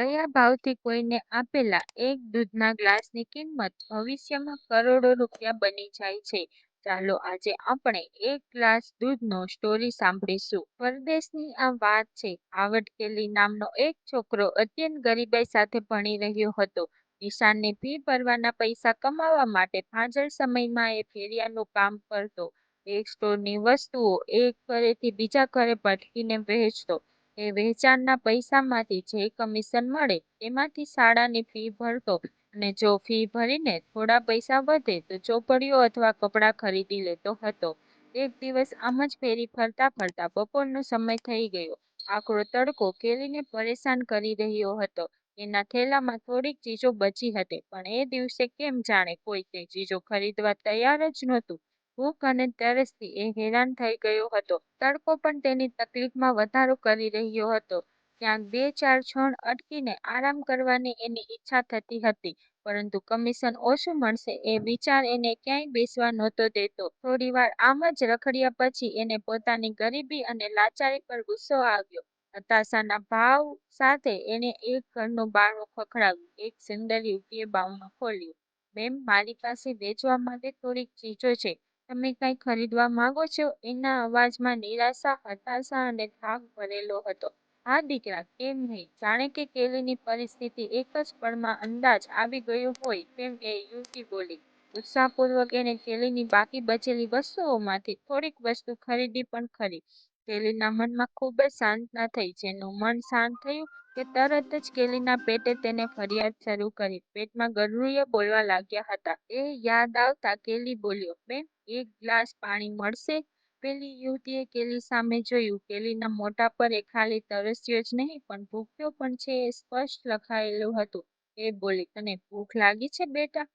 ગયા ભાવથી કોઈને આપેલા એક દૂધના ગ્લાસની કિંમત ભવિષ્યમાં કરોડો રૂપિયા બની જાય છે. ચાલો આજે આપણે એક ગ્લાસ દૂધનો સ્ટોરી સાંભળીશું. પરદેશની આ વાત છે. આવડકેલી નામનો એક છોકરો અત્યંત ગરીબાઈ સાથે ભણી રહ્યો હતો. નિશાનને ફી ભરવાના પૈસા કમાવા માટે ફાજલ સમયમાં એ ફેરિયાનું કામ કરતો. એક સ્ટોરની વસ્તુઓ એક ઘરેથી બીજા ઘરે ભટકીને વહેંચતો. એ વેચાણના પૈસામાંથી જે કમિશન મળે, એમાંથી શાળાની ફી ભરતો અને જો ફી ભરીને થોડા પૈસા વધે તો ચોપડીઓ અથવા કપડાં ખરીદી લેતો હતો. એક દિવસ આમ જ ફેરી ફરતા ફરતા બપોરનો સમય થઈ ગયો. આકરો તડકો કેલીને પરેશાન કરી રહ્યો હતો. એના થેલામાં થોડીક ચીજો બચી હતી, પણ એ દિવસે કેમ જાણે કોઈ તે ચીજો ખરીદવા તૈયાર જ નહોતું. ભૂખ અને તરસથી એ હેરાન થઈ ગયો હતો. તડકો પણ તેની તકલીફમાં વધારો કરી રહ્યો હતો. ક્યાંક બે ચાર ક્ષણ અટકીને આરામ કરવાની એની ઈચ્છા થતી હતી પરંતુ કમિશન ઓછું મળશે એ વિચાર એને ક્યાંય બેસવા નહોતો દેતો. થોડીવાર આમ જ રખડ્યા પછી એને પોતાની ગરીબી અને લાચારી પર ગુસ્સો આવ્યો. હતાશાના ભાવ સાથે એણે એક ઘરનું બારણું ખખડાવ્યું. એક સુંદર યુવતીએ બારણું ખોલ્યું. મેમ, મારી પાસે વેચવા માટે થોડીક ચીજો છે. તમે કંઈ ખરીદવા માંગો છો? એના અવાજમાં નિરાશા, હતાશા અને થાક ભરેલો હતો. આ દીકરા, કેમ નહીં? જાણે કે કેલીની પરિસ્થિતિ એક જ પળમાં અંદાજ આવી ગયો હોય તેમ એ યુવતી બોલી. ઉત્સાહપૂર્વક એને કેલીની બાકી બચેલી વસ્તુઓમાંથી થોડીક વસ્તુ ખરીદી પણ ખરી. કેલીના મનમાં ખૂબ જ સાંત્વના થઈ. જેનું મન શાંત થયું કે તરત જ કેલીના પેટે તેને ફરિયાદ શરૂ કરી. પેટમાં ગળગળિયાં બોલવા લાગ્યા હતા. એ યાદ આવતાં કેલી બોલ્યો, "બેન, એક ગ્લાસ પાણી મળશે? પેલી યુવતીએ કેલી સામે જોયું. કેલીના મોઢા પર એ ખાલી તરસ્યો જ નહીં પણ ભૂખ્યો પણ છે એ સ્પષ્ટ લખાયેલું હતું. એ બોલી, તને ભૂખ લાગી છે બેટા?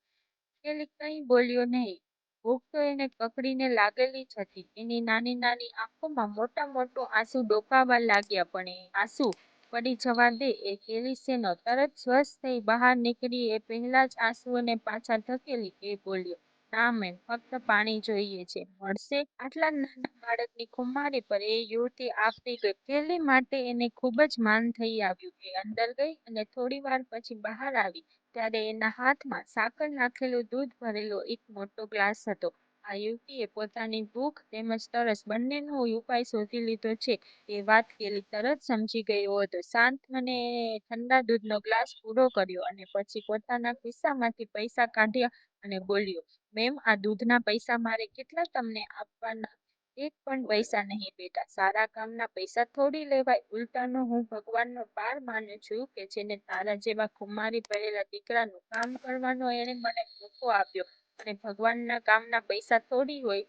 કેલી કંઈ બોલ્યો નહીં. ભૂખ તો એને પકડીને લાગેલી જ હતી. એની નાની નાની આંખોમાં મોટા મોટો આંસુ ડોકાવા લાગ્યા પણ એ આંસુ પડી જવા દે એ કેલી તરત સ્વસ્થ થઈ બહાર નીકળી એ પહેલાં જ આંસુઓને પાછા ધકેલી એ બોલ્યો, મેમ, ફક્ત પાણી જોઈએ છે. મળશે? આટલા નાના બાળકની ખુમારી પર એ યુવતી આપતી ગઈ. કેલી માટે એને ખૂબ જ માન થઈ આવ્યું. એ અંદર ગઈ અને થોડીવાર પછી બહાર આવી ત્યારે એના હાથમાં સાકર નાખેલું દૂધ ભરેલો એક મોટો ગ્લાસ હતો. આ યુવતીએ પોતાની ભૂખ તેમજ તરસ બંનેનો ઉપાય શોધી લીધો છે એ વાત કેલી તરત સમજી ગયો હતો. શાંત મને ઠંડા દૂધનો ગ્લાસ પૂરો કર્યો અને પછી પોતાના ખિસ્સામાંથી પૈસા કાઢ્યા અને બોલ્યો, મેમ, આ દૂધના પૈસા મારે કેટલા તમને આપવાના? એક પણ પૈસા નહીં બેટા. સારા કામના પૈસા થોડી લેવાય? ઉલટાનો હું ભગવાનનો પાર માનું છું કે જેને તારા જેવા ખુમારી ભરેલા દીકરાનું કામ કરવાનો એણે મને મોકો આપ્યો અને ભગવાનના કામના પૈસા થોડી હોય?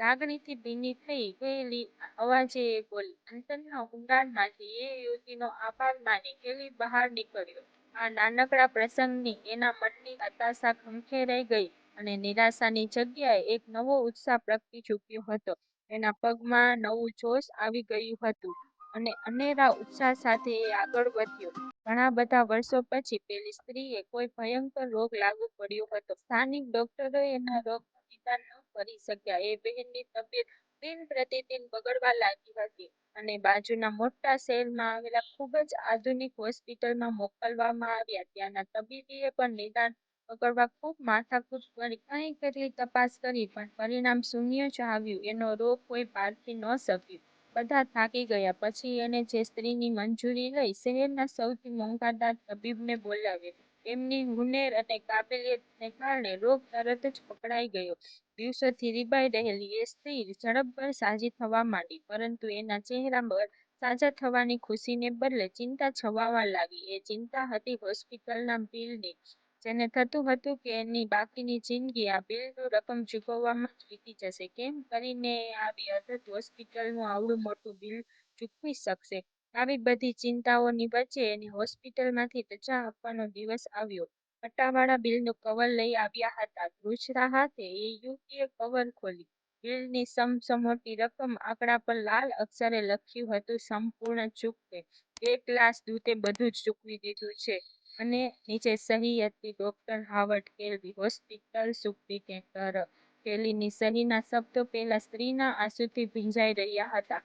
લાગણીથી ભીની થઈ ગયેલી અવાજે એ બોલી. અંતરના ઊંડાણમાંથી એ યુવતીનો આભાર માની ગેલી બહાર નીકળ્યો. આ નાનકડા પ્રસંગની એના મનની હતાશા ખંખેરાઈ ગઈ અને નિરાશાની જગ્યાએ એક નવો ઉત્સાહ પ્રગટી ચૂક્યો હતો. એના પગમાં નવું જોશ આવી ગયું હતું અને અનેરા ઉત્સાહ સાથે એ આગળ વધ્યો. ઘણા બધા વર્ષો પછી પેલી સ્ત્રીએ કોઈ ભયંકર રોગ લાગુ પડ્યો હતો. સ્થાનિક ડોક્ટરો એના રોગનું નિદાન ન કરી શક્યા. એ બહેનની તબિયત દિનપ્રતિદિન બગડવા લાગી હતી અને બાજુના મોટા શહેરમાં આવેલા ખૂબ જ આધુનિક હોસ્પિટલમાં મોકલવામાં આવ્યા. ત્યાંના તબીબીએ પણ નિદાન પકડવા ખૂબ માથાકૂટ કરી કેટલી તપાસ કરી, પણ પરિણામ શૂન્ય જ આવ્યું. એનો રોગ કોઈ પારખી ન શક્યું. બધા થાકી ગયા પછી એને જે સ્ત્રીની મંજૂરી લઈ શહેરના સૌથી મોંઘાદાર તબીબને બોલાવ્યો. એમની હુનેર અને કાબેલિયતને કારણે રોગ તરત જ પકડાઈ ગયો. દિવસોથી રીબાઈ રહેલી એ સ્ત્રી ઝડપભર સાજી થવા માંડી, પરંતુ એના ચહેરા પર સાજા થવાની ખુશીને બદલે ચિંતા છવાવા લાગી. એ ચિંતા હતી હોસ્પિટલના બિલની. જેને થતું હતું કે એની બાકીની જિંદગી આ બિલનું રકમ ચૂકવવામાં જ વીતી જશે. કેમ કરીને આવી અધત હોસ્પિટલનું આવડું મોટું બિલ ચૂકવી શકશે? આવી બધી ચિંતાઓની વચ્ચે એને હોસ્પિટલમાંથી રજા આપવાનો દિવસ આવ્યો. પટ્ટાવાળા બિલનું કવર લઈ આવ્યા હતા. ધ્રૂજતા હાથે એ યુવતીએ કવર ખોલી બિલની સમસમોટી રકમ આંકડા પર લાલ અક્ષરે લખ્યું હતું, સંપૂર્ણ ચૂકવે એક ગ્લાસ દૂધે બધું જ ચૂકવી દીધું છે અને નીચે સહી હતી doctor Howard Kelly hospital superintendent કેલીની સહીના શબ્દો પહેલાં સ્ત્રીના આંસુથી ભીંજાઈ રહ્યા હતા.